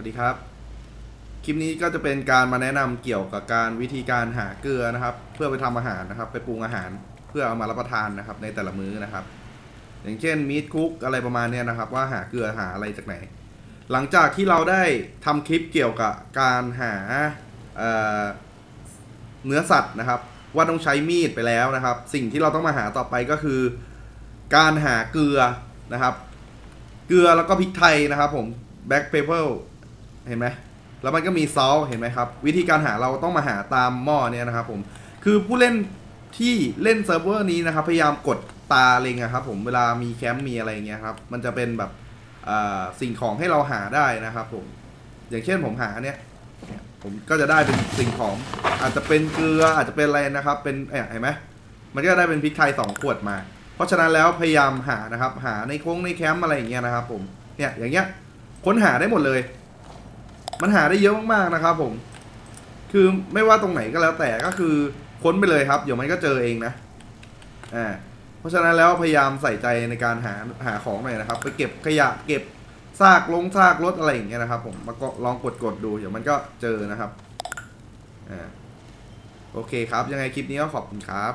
วัสดีครับ คลิปนี้ก็จะเป็นการมาแนะนำเกี่ยวกับการวิธีการหาเกลือนะครับ เพื่อไปทำอาหารนะครับ ไปปรุงอาหารเพื่อเอามารับประทานนะครับ ในแต่ละมื้อนะครับ อย่างเช่นมีทคุกอะไรประมาณนี้นะครับ ว่าหาเกลือหาอะไรจากไหน หลังจากที่เราได้ทำคลิปเกี่ยวกับการหาเเนื้อสัตว์นะครับ ว่าต้องใช้มีดไปแล้วนะครับ สิ่งที่เราต้องมาหาต่อไปก็คือ การหาเกลือนะครับ เกลือแล้วก็พริกไทยนะครับผมแบ็กเปเปอร์ เห็นไหมแล้วมันก็มีซอสเห็นไหมครับ วิธีการหาเราต้องมาหาตามหม้อเนี่ยนะครับผมคือผู้เล่นที่เล่นเซิร์ฟเวอร์นี้นะครับ พยายามกดตาเล็งอะครับผมเวลามีแคมป์มีอะไรเงี้ยครับ มันจะเป็นแบบสิ่งของให้เราหาได้นะครับผมอย่างเช่นผมหาเนี่ยผมก็จะได้เป็นสิ่งของอาจจะเป็นเกลืออาจจะเป็นอะไรนะครับ เป็นเนี่ยเห็นไหมมันก็ได้เป็นพริกไทยสองขวดมา เพราะฉะนั้นแล้วพยายามหานะครับ หาในโค้งในแคมป์อะไรอย่างเงี้ยนะครับผมเนี่ยอย่างเงี้ยค้นหาได้หมดเลย มันหาได้เยอะมากๆนะครับผม คือไม่ว่าตรงไหนก็แล้วแต่ก็คือค้นไปเลยครับ เดี๋ยวมันก็เจอเองนะอ่าเพราะฉะนั้นแล้วพยายามใส่ใจในการหาหาของหน่อยนะครับ ไปเก็บขยะเก็บซากลงซากรถอะไรอย่างเงี้ยนะครับ ผมมาก็ลองกดกดๆดูเดี๋ยวมันก็เจอนะครับอ่าโอเคครับ ยังไงคลิปนี้ก็ขอบคุณครับ